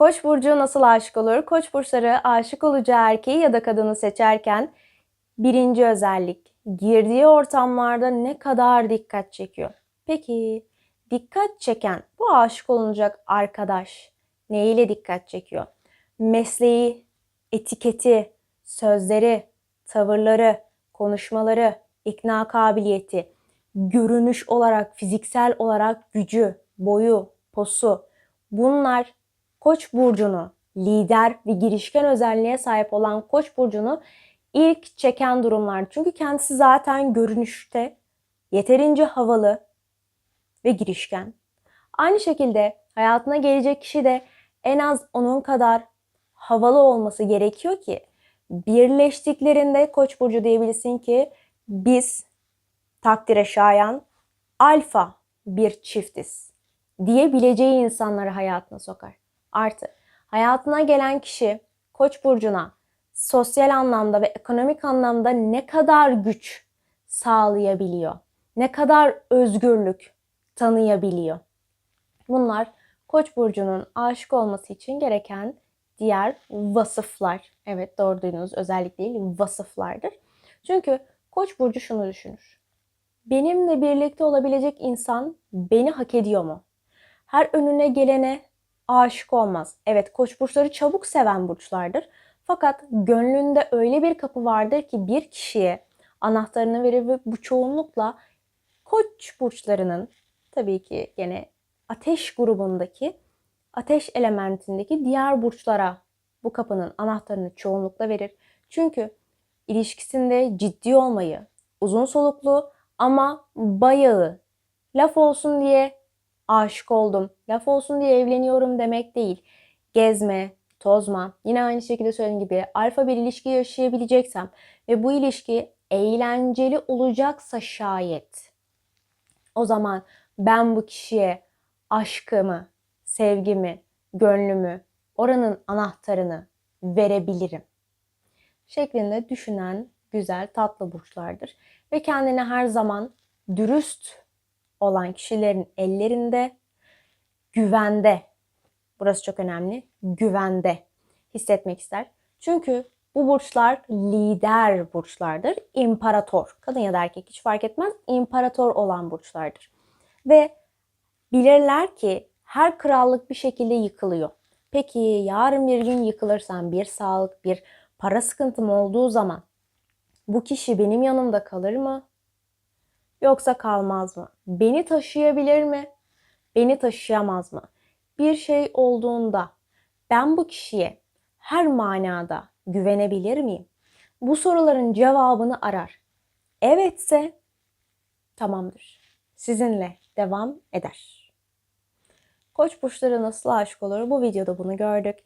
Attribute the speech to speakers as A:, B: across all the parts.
A: Koç burcu nasıl aşık olur? Koç burçları aşık olacağı erkeği ya da kadını seçerken birinci özellik girdiği ortamlarda ne kadar dikkat çekiyor. Peki dikkat çeken bu aşık olunacak arkadaş neyle dikkat çekiyor? Mesleği, etiketi, sözleri, tavırları, konuşmaları, ikna kabiliyeti, görünüş olarak, fiziksel olarak gücü, boyu, posu bunlar Koç burcunu lider ve girişken özelliğe sahip olan Koç burcunu ilk çeken durumlar. Çünkü kendisi zaten görünüşte yeterince havalı ve girişken. Aynı şekilde hayatına gelecek kişi de en az onun kadar havalı olması gerekiyor ki birleştiklerinde Koç burcu diyebilsin ki biz takdire şayan alfa bir çiftiz diyebileceği insanları hayatına sokar. Artı hayatına gelen kişi Koç burcuna sosyal anlamda ve ekonomik anlamda ne kadar güç sağlayabiliyor? Ne kadar özgürlük tanıyabiliyor? Bunlar Koç burcunun aşık olması için gereken diğer vasıflar. Evet doğru duydunuz özellik değil vasıflardır. Çünkü Koç burcu şunu düşünür. Benimle birlikte olabilecek insan beni hak ediyor mu? Her önüne gelene aşık olmaz. Evet koç burçları çabuk seven burçlardır. Fakat gönlünde öyle bir kapı vardır ki bir kişiye anahtarını verir ve bu çoğunlukla koç burçlarının tabii ki gene ateş grubundaki ateş elementindeki diğer burçlara bu kapının anahtarını çoğunlukla verir. Çünkü ilişkisinde ciddi olmayı, uzun soluklu ama bayağı laf olsun diye aşık oldum, laf olsun diye evleniyorum demek değil. Gezme, tozma, yine aynı şekilde söylediğim gibi alfa bir ilişki yaşayabileceksem ve bu ilişki eğlenceli olacaksa şayet o zaman ben bu kişiye aşkımı, sevgimi, gönlümü, oranın anahtarını verebilirim. Şeklinde düşünen güzel, tatlı burçlardır. Ve kendine her zaman dürüst olan kişilerin ellerinde güvende, burası çok önemli, güvende hissetmek ister. Çünkü bu burçlar lider burçlardır. İmparator, kadın ya da erkek hiç fark etmez, imparator olan burçlardır. Ve bilirler ki her krallık bir şekilde yıkılıyor. Peki yarın bir gün yıkılırsam bir sağlık, bir para sıkıntım olduğu zaman bu kişi benim yanımda kalır mı? Yoksa kalmaz mı? Beni taşıyabilir mi? Beni taşıyamaz mı? Bir şey olduğunda ben bu kişiye her manada güvenebilir miyim? Bu soruların cevabını arar. Evetse tamamdır. Sizinle devam eder. Koç burçları nasıl aşık olur? Bu videoda bunu gördük.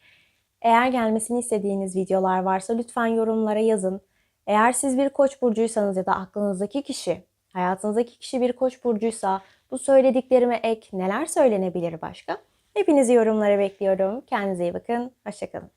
A: Eğer gelmesini istediğiniz videolar varsa lütfen yorumlara yazın. Eğer siz bir koç burcuysanız ya da aklınızdaki kişi Hayatınızdaki kişi bir koç burcuysa bu söylediklerime ek neler söylenebilir başka? Hepinizi yorumlara bekliyorum. Kendinize iyi bakın. Hoşçakalın.